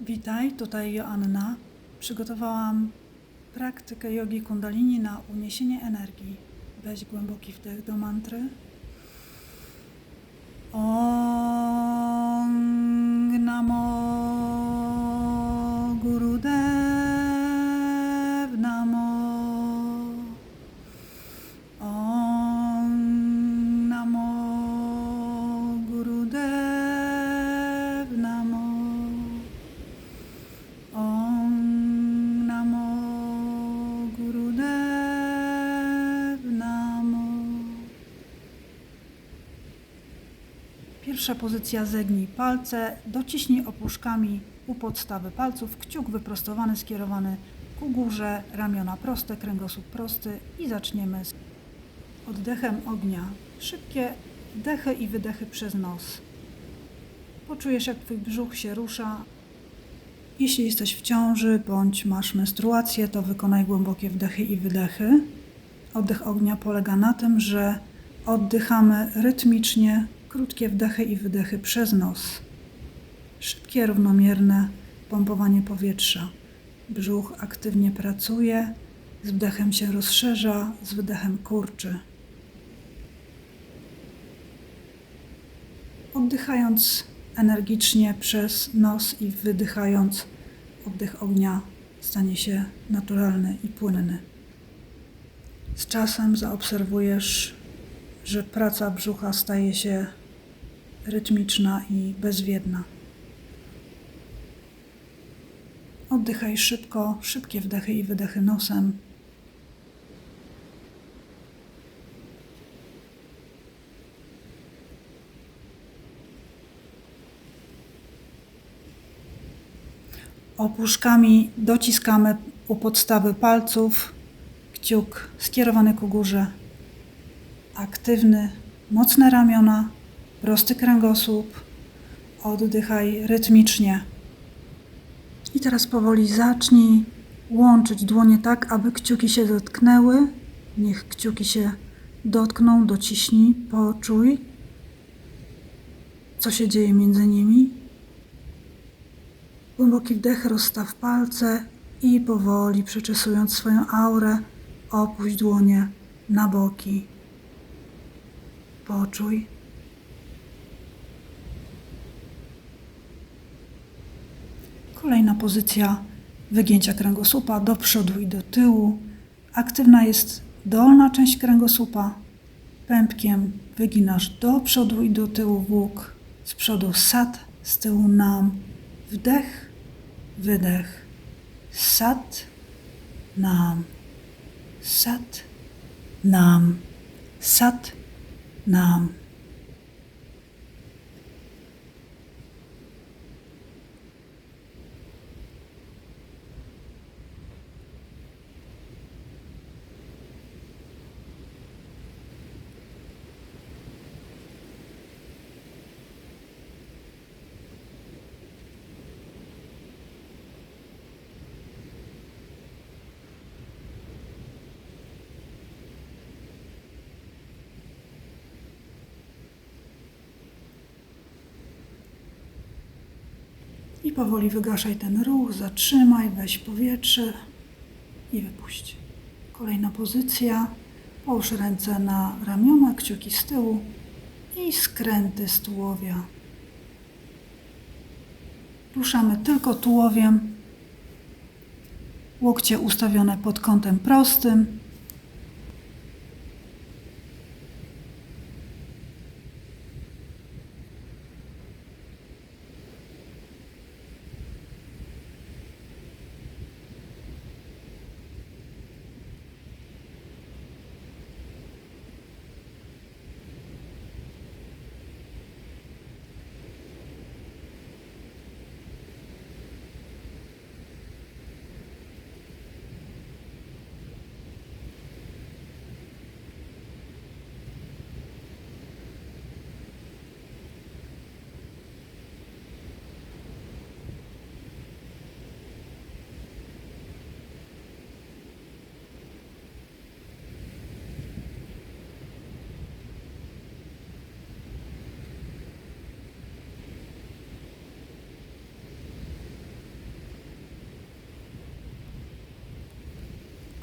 Witaj, tutaj Joanna. Przygotowałam praktykę jogi kundalini na uniesienie energii. Weź głęboki wdech do mantry. Ong Namo Pierwsza pozycja zegnij palce, dociśnij opuszkami u podstawy palców, kciuk wyprostowany, skierowany ku górze, ramiona proste, kręgosłup prosty i zaczniemy z oddechem ognia. Szybkie wdechy i wydechy przez nos. Poczujesz, jak twój brzuch się rusza, jeśli jesteś w ciąży bądź masz menstruację, to wykonaj głębokie wdechy i wydechy. Oddech ognia polega na tym, że oddychamy rytmicznie, krótkie wdechy i wydechy przez nos. Szybkie, równomierne pompowanie powietrza. Brzuch aktywnie pracuje, z wdechem się rozszerza, z wydechem kurczy. Oddychając energicznie przez nos i wydychając, oddech ognia stanie się naturalny i płynny. Z czasem zaobserwujesz, że praca brzucha staje się rytmiczna i bezwiedna. Oddychaj szybko, szybkie wdechy i wydechy nosem. Opuszkami dociskamy u podstawy palców, kciuk skierowany ku górze, aktywny, mocne ramiona, prosty kręgosłup. Oddychaj rytmicznie. I teraz powoli zacznij łączyć dłonie tak, aby kciuki się dotknęły. Niech kciuki się dotkną, dociśnij, poczuj, co się dzieje między nimi. Głęboki wdech, rozstaw palce i powoli przeczesując swoją aurę, opuść dłonie na boki. Poczuj. Kolejna pozycja wygięcia kręgosłupa do przodu i do tyłu. Aktywna jest dolna część kręgosłupa. Pępkiem wyginasz do przodu i do tyłu w łuk. Z przodu sat, z tyłu nam. Wdech, wydech. Sat, nam. Sat, nam. Sat, nam. I powoli wygaszaj ten ruch, zatrzymaj, weź powietrze i wypuść. Kolejna pozycja. Połóż ręce na ramiona, kciuki z tyłu i skręty z tułowia. Ruszamy tylko tułowiem. Łokcie ustawione pod kątem prostym.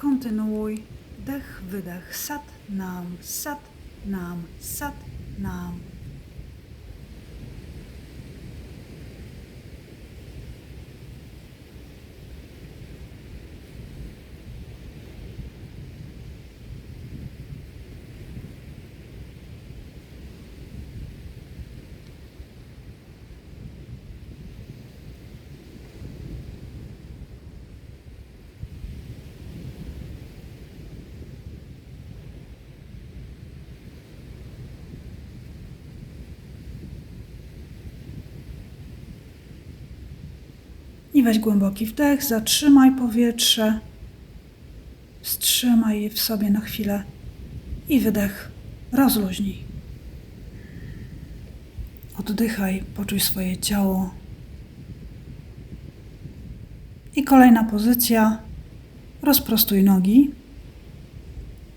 Kontynuuj. Dech, wydech. Sat, nam, sat, nam, sat, nam. I weź głęboki wdech, zatrzymaj powietrze, wstrzymaj je w sobie na chwilę i wydech, rozluźnij. Oddychaj, poczuj swoje ciało. I kolejna pozycja, rozprostuj nogi,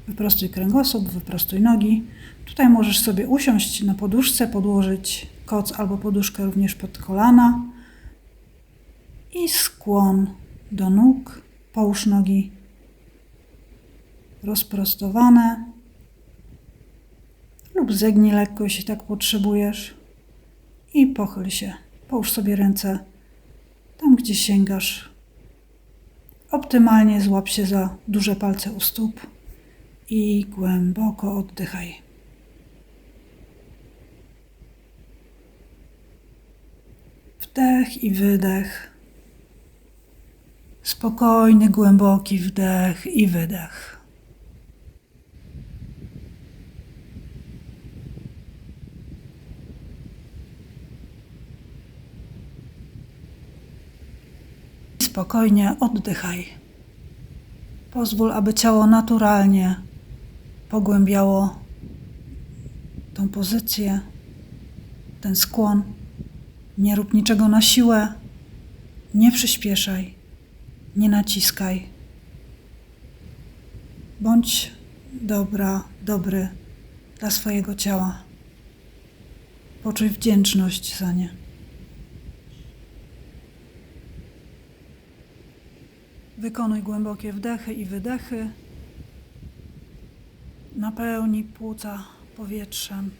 wyprostuj kręgosłup, wyprostuj nogi. Tutaj możesz sobie usiąść na poduszce, podłożyć koc albo poduszkę również pod kolana i skłon do nóg. Połóż nogi rozprostowane lub zegnij lekko, jeśli tak potrzebujesz i pochyl się. Połóż sobie ręce tam, gdzie sięgasz. Optymalnie złap się za duże palce u stóp i głęboko oddychaj. Wdech i wydech. Spokojny, głęboki wdech i wydech. Spokojnie oddychaj. Pozwól, aby ciało naturalnie pogłębiało tą pozycję, ten skłon. Nie rób niczego na siłę, nie przyspieszaj, nie naciskaj. Bądź dobra, dobry dla swojego ciała. Poczuj wdzięczność za nie. Wykonuj głębokie wdechy i wydechy. Napełnij płuca powietrzem.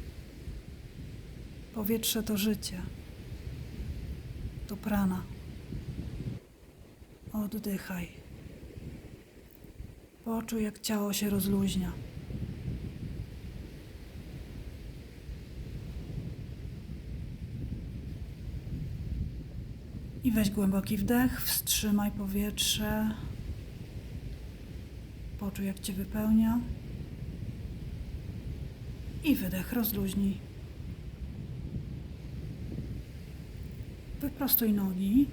Powietrze to życie. To prana. Oddychaj. Poczuj, jak ciało się rozluźnia. I weź głęboki wdech, wstrzymaj powietrze. Poczuj, jak cię wypełnia. I wydech, rozluźnij. Wyprostuj nogi.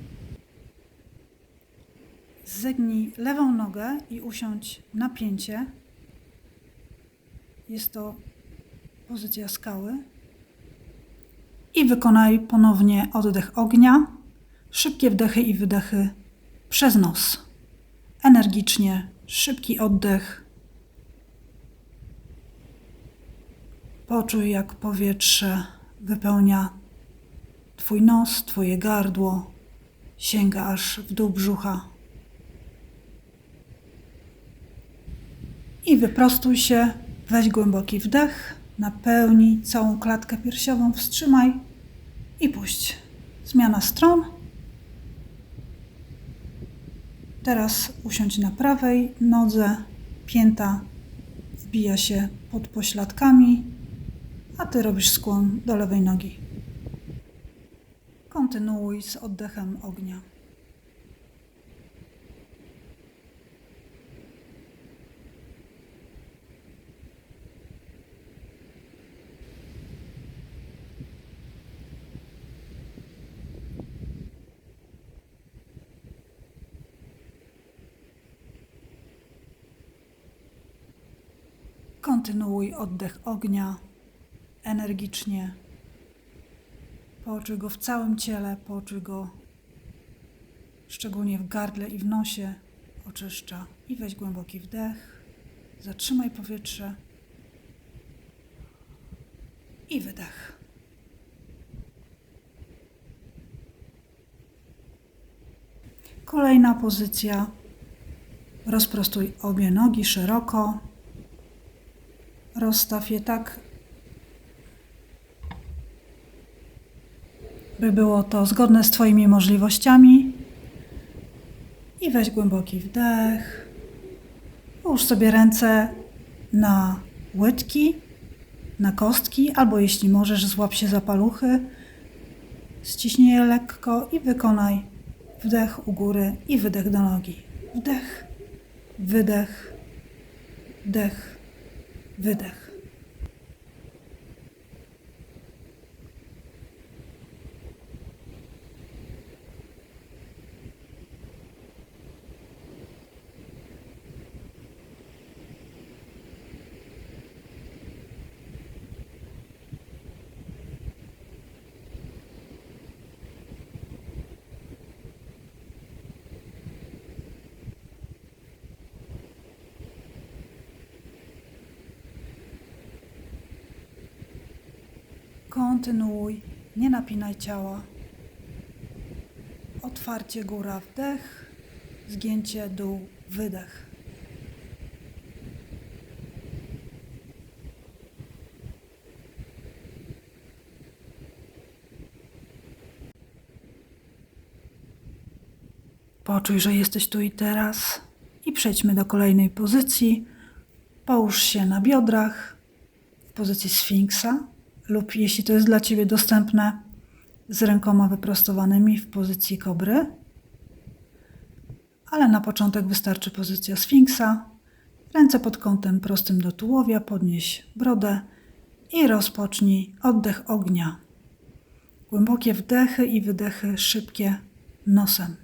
Zegnij lewą nogę i usiądź na pięcie. Jest to pozycja skały. I wykonaj ponownie oddech ognia. Szybkie wdechy i wydechy przez nos. Energicznie, szybki oddech. Poczuj, jak powietrze wypełnia Twój nos, Twoje gardło, sięga aż w dół brzucha. I wyprostuj się, weź głęboki wdech, napełnij całą klatkę piersiową, wstrzymaj i puść. Zmiana stron. Teraz usiądź na prawej nodze, pięta wbija się pod pośladkami, a ty robisz skłon do lewej nogi. Kontynuuj z oddechem ognia. Kontynuuj oddech ognia energicznie. Poczuj go w całym ciele, poczuj go szczególnie w gardle i w nosie. Oczyszcza. I weź głęboki wdech. Zatrzymaj powietrze. I wydech. Kolejna pozycja Rozprostuj obie nogi szeroko. Rozstaw je tak, by było to zgodne z Twoimi możliwościami. I weź głęboki wdech. Połóż sobie ręce na łydki, na kostki, albo jeśli możesz, złap się za paluchy. Ściśnij je lekko i wykonaj wdech u góry i wydech do nogi. Wdech, wydech, wdech, wydech. Kontynuuj, nie napinaj ciała. Otwarcie góra, wdech, zgięcie dół, wydech. Poczuj, że jesteś tu i teraz i przejdźmy do kolejnej pozycji. Połóż się na biodrach w pozycji sfinksa lub jeśli to jest dla Ciebie dostępne, z rękoma wyprostowanymi w pozycji kobry. Ale na początek wystarczy pozycja sfinksa. Ręce pod kątem prostym do tułowia, podnieś brodę i rozpocznij oddech ognia. Głębokie wdechy i wydechy szybkie nosem.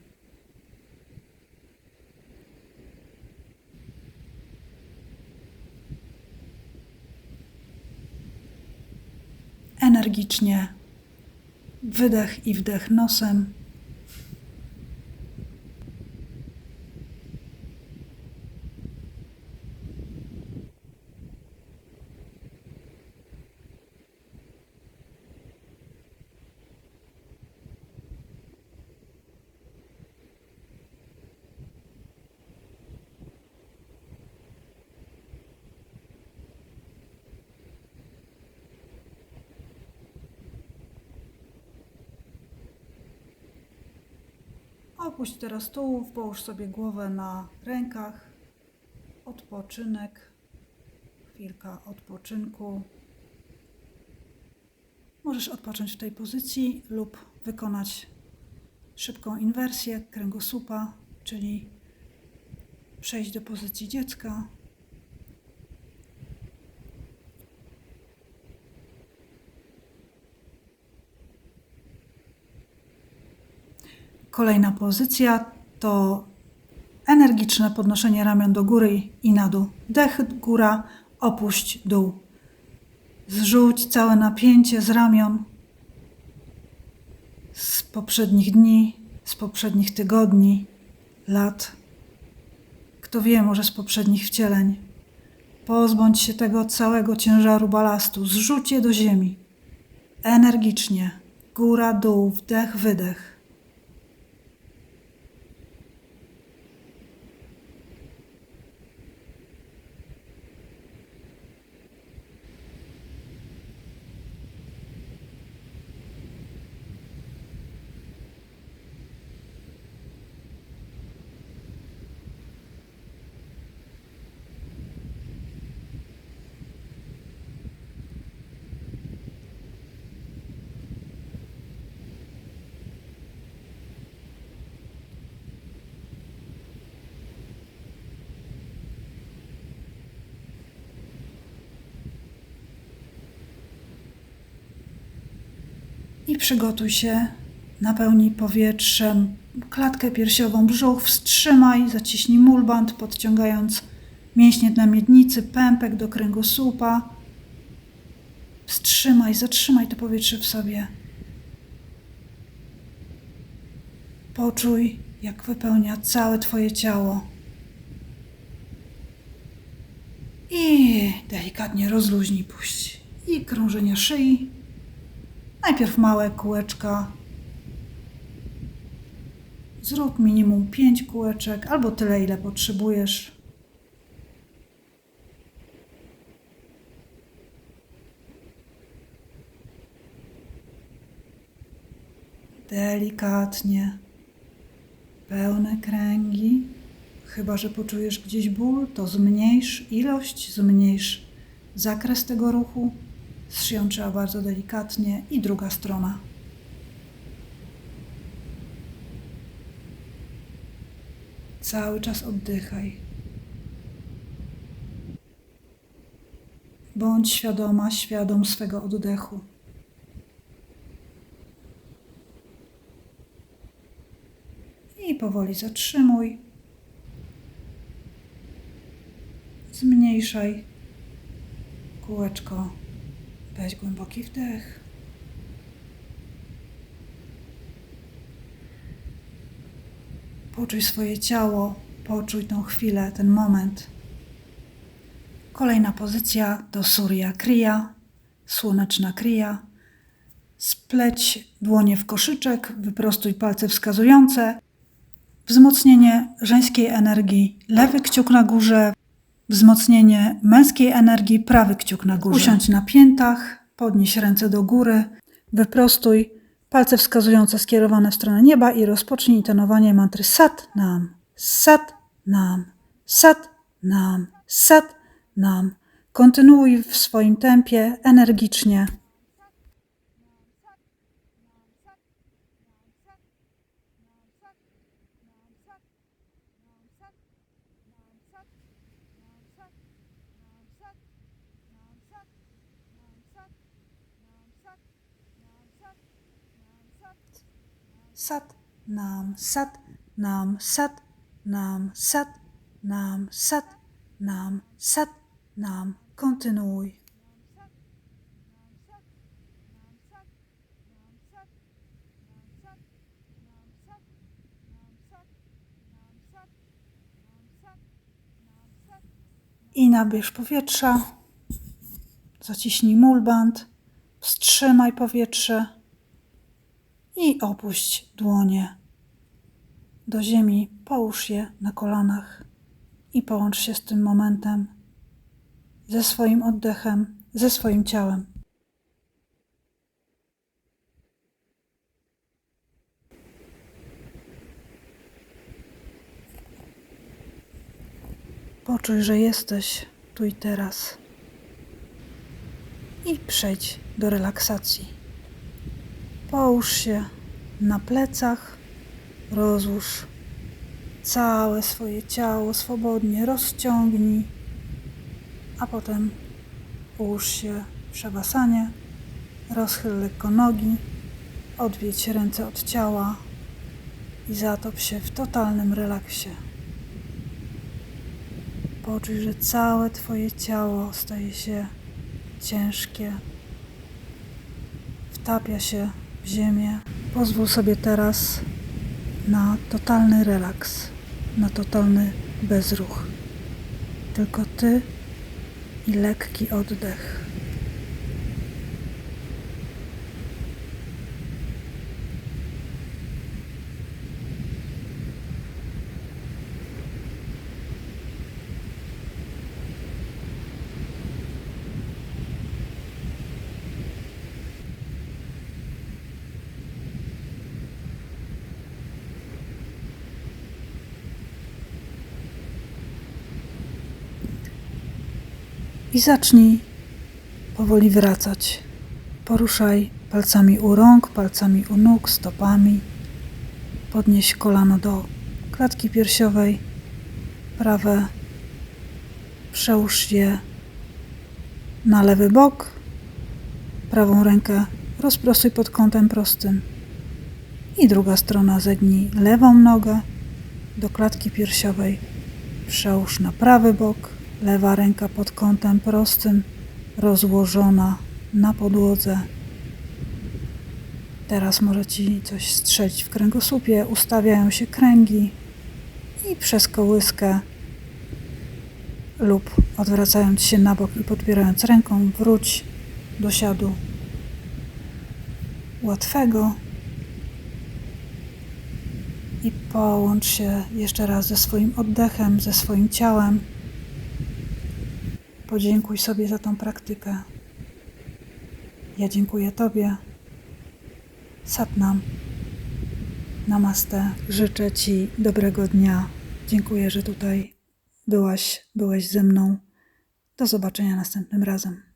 Energicznie. Wydech i wdech nosem. Opuść teraz tułów, połóż sobie głowę na rękach. Odpoczynek, chwilka odpoczynku. Możesz odpocząć w tej pozycji lub wykonać szybką inwersję kręgosłupa, czyli przejść do pozycji dziecka. Kolejna pozycja to energiczne podnoszenie ramion do góry i na dół. Dech góra, opuść dół. Zrzuć całe napięcie z ramion z poprzednich dni, z poprzednich tygodni, lat. Kto wie, może z poprzednich wcieleń. Pozbądź się tego całego ciężaru balastu, zrzuć je do ziemi. Energicznie, góra, dół, wdech, wydech. i przygotuj się, napełnij powietrzem klatkę piersiową, brzuch, wstrzymaj, zaciśnij mulband, podciągając mięśnie na miednicy, pępek do kręgosłupa. Wstrzymaj, zatrzymaj to powietrze w sobie. Poczuj, jak wypełnia całe Twoje ciało. I delikatnie rozluźnij, puść. I krążenie szyi. Najpierw małe kółeczka Zrób minimum 5 kółeczek albo tyle, ile potrzebujesz. Delikatnie. Pełne kręgi. Chyba, że poczujesz gdzieś ból, to zmniejsz ilość, zmniejsz zakres tego ruchu. Zszyją trzeba bardzo delikatnie i druga strona. Cały czas oddychaj. Bądź świadoma, świadom swego oddechu. I powoli zatrzymuj. Zmniejszaj kółeczko. Weź głęboki wdech. Poczuj swoje ciało, poczuj tą chwilę, ten moment. Kolejna pozycja to Surya Kriya, słoneczna kriya. Spleć dłonie w koszyczek, wyprostuj palce wskazujące. Wzmocnienie żeńskiej energii, lewy kciuk na górze, wzmocnienie męskiej energii, prawy kciuk na górze. Usiądź na piętach, podnieś ręce do góry, wyprostuj palce wskazujące skierowane w stronę nieba i rozpocznij intonowanie mantry Sat Nam, Sat Nam, Sat Nam, Sat Nam. Kontynuuj w swoim tempie energicznie. Sat Nam, Sat Nam, Sat Nam, Sat Nam, Sat Nam, Sat Nam. Kontynuuj. I nabierz powietrza. Zaciśnij mulband. Wstrzymaj powietrze. I opuść dłonie do ziemi. Połóż je na kolanach. I połącz się z tym momentem, ze swoim oddechem, ze swoim ciałem. Poczuj, że jesteś tu i teraz. I przejdź do relaksacji. Połóż się na plecach, rozłóż całe swoje ciało swobodnie, rozciągnij, a potem połóż się w szawasanie, rozchyl lekko nogi, odwiedź ręce od ciała i zatop się w totalnym relaksie. Poczuj, że całe Twoje ciało staje się ciężkie, wtapia się w ziemię. Pozwól sobie teraz na totalny relaks, na totalny bezruch. Tylko Ty i lekki oddech. I zacznij powoli wracać. Poruszaj palcami u rąk, palcami u nóg, stopami. Podnieś kolano do klatki piersiowej. Prawe przełóż je na lewy bok. Prawą rękę rozprostuj pod kątem prostym. I druga strona zegnij lewą nogę do klatki piersiowej. Przełóż na prawy bok Lewa ręka pod kątem prostym, rozłożona na podłodze. Teraz może ci coś strzeć w kręgosłupie, ustawiają się kręgi i przez kołyskę lub odwracając się na bok i podpierając ręką, wróć do siadu łatwego. i połącz się jeszcze raz ze swoim oddechem, ze swoim ciałem. Podziękuj sobie za tą praktykę. Ja dziękuję Tobie. Satnam. Namaste. Życzę Ci dobrego dnia. Dziękuję, że tutaj byłaś, byłeś ze mną. Do zobaczenia następnym razem.